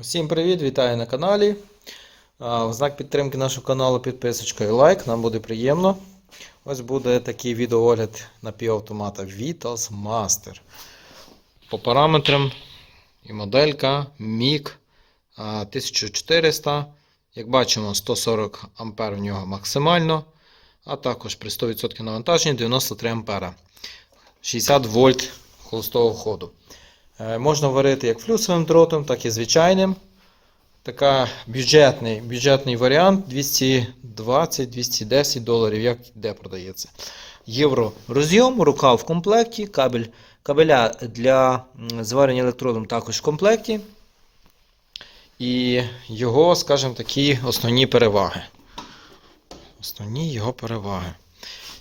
Усім привіт, вітаю на каналі. В знак підтримки нашого каналу підписочка і лайк, нам буде приємно. Ось буде такий відеоогляд напівавтомата Vitas Master. По параметрам і моделька MIG 1400. Як бачимо, 140 А в нього максимально, а також при 100% навантаженні 93 А. 60 вольт холостого ходу. Е, Можна варити як флюсовим дротом, так і звичайним. Така бюджетний, бюджетний варіант 220-210 доларів, як де продається. Євро розйом, рука в комплекті, кабель, кабеля для зварення електродом також в комплекті. І його, скажімо, такі основні переваги. Основні його переваги.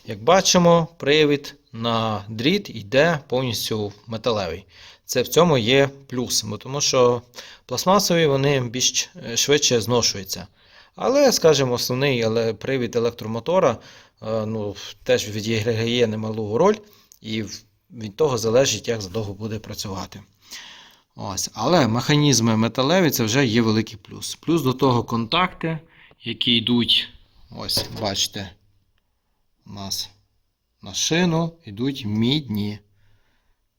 Як бачимо, привід на дріт йде повністю металевий. Це в цьому є плюс, тому що пластмасові вони більш е, швидше зношуються. Але, скажімо, основний привід електромотора е, ну, теж відіграє немалу роль, і від того залежить, як задовго буде працювати. Ось. Але механізми металеві це вже є великий плюс. Плюс до того контакти, які йдуть, ось, бачите, нас на шину йдуть мідні.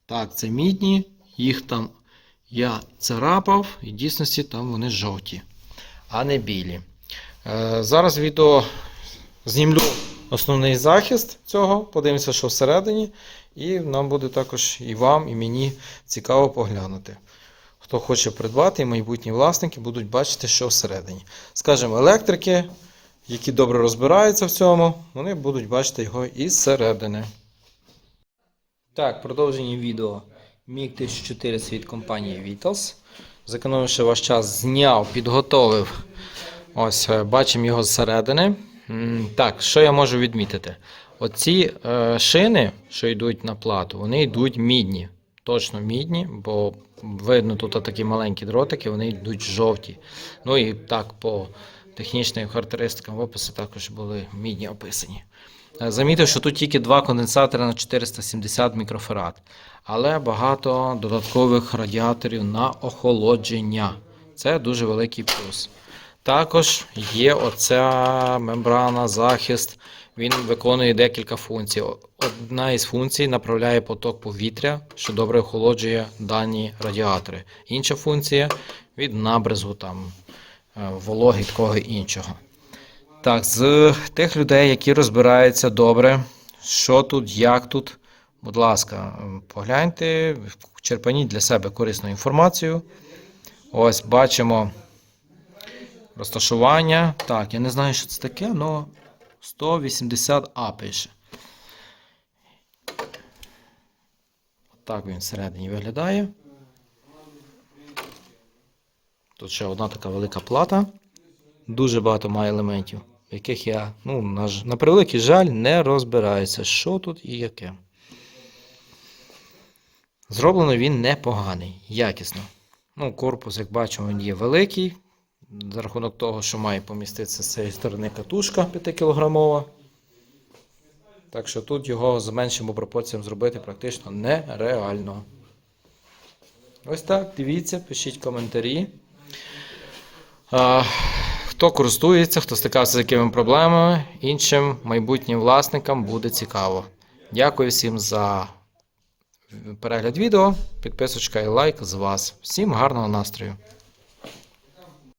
Так, це мідні, їх там я царапав, і в дійсності там вони жовті, а не білі. Е, зараз відео знімлю основний захист цього, подивимося, що всередині, і нам буде також і вам, і мені цікаво поглянути. Хто хоче придбати, і майбутні власники будуть бачити, що всередині. Скажімо, електрики, які добре розбираються в цьому, вони будуть бачити його із середини. Так, продовження відео. MiG 1400 від компанії Vitals. Зекономивши ваш час, зняв, підготовив. Ось, е, бачимо його зсередини. Так, що я можу відмітити? Оці е, шини, що йдуть на плату, вони йдуть мідні. Точно мідні, бо видно тут такі маленькі дротики, вони йдуть жовті. Ну і так, по технічним характеристикам в описі також були мідні описані. Е, Замітив, що тут тільки два конденсатори на 470 мікрофарад, але багато додаткових радіаторів на охолодження. Це дуже великий плюс. Також є оця мембрана, захист. Він виконує декілька функцій. Одна із функцій направляє поток повітря, що добре охолоджує дані радіатори. Інша функція від набризу там, вологи такого іншого. Так, з тих людей, які розбираються добре, що тут, як тут, будь ласка, погляньте, черпаніть для себе корисну інформацію. Ось бачимо розташування. Так, я не знаю, що це таке, але 180А пише. Так він всередині виглядає. Тут ще одна така велика плата. Дуже багато має елементів, в яких я, ну, на, на превеликий жаль, не розбираюся, що тут і яке. Зроблено він непоганий, якісно. Ну, корпус, як бачимо, він є великий. За рахунок того, що має поміститися з цієї сторони катушка 5-кілограмова. Так що тут його з меншими пропорціями зробити практично нереально. Ось так, дивіться, пишіть коментарі. Хто користується, хто стикався з якими проблемами, іншим майбутнім власникам буде цікаво. Дякую всім за перегляд відео. Підписочка і лайк з вас. Всім гарного настрою!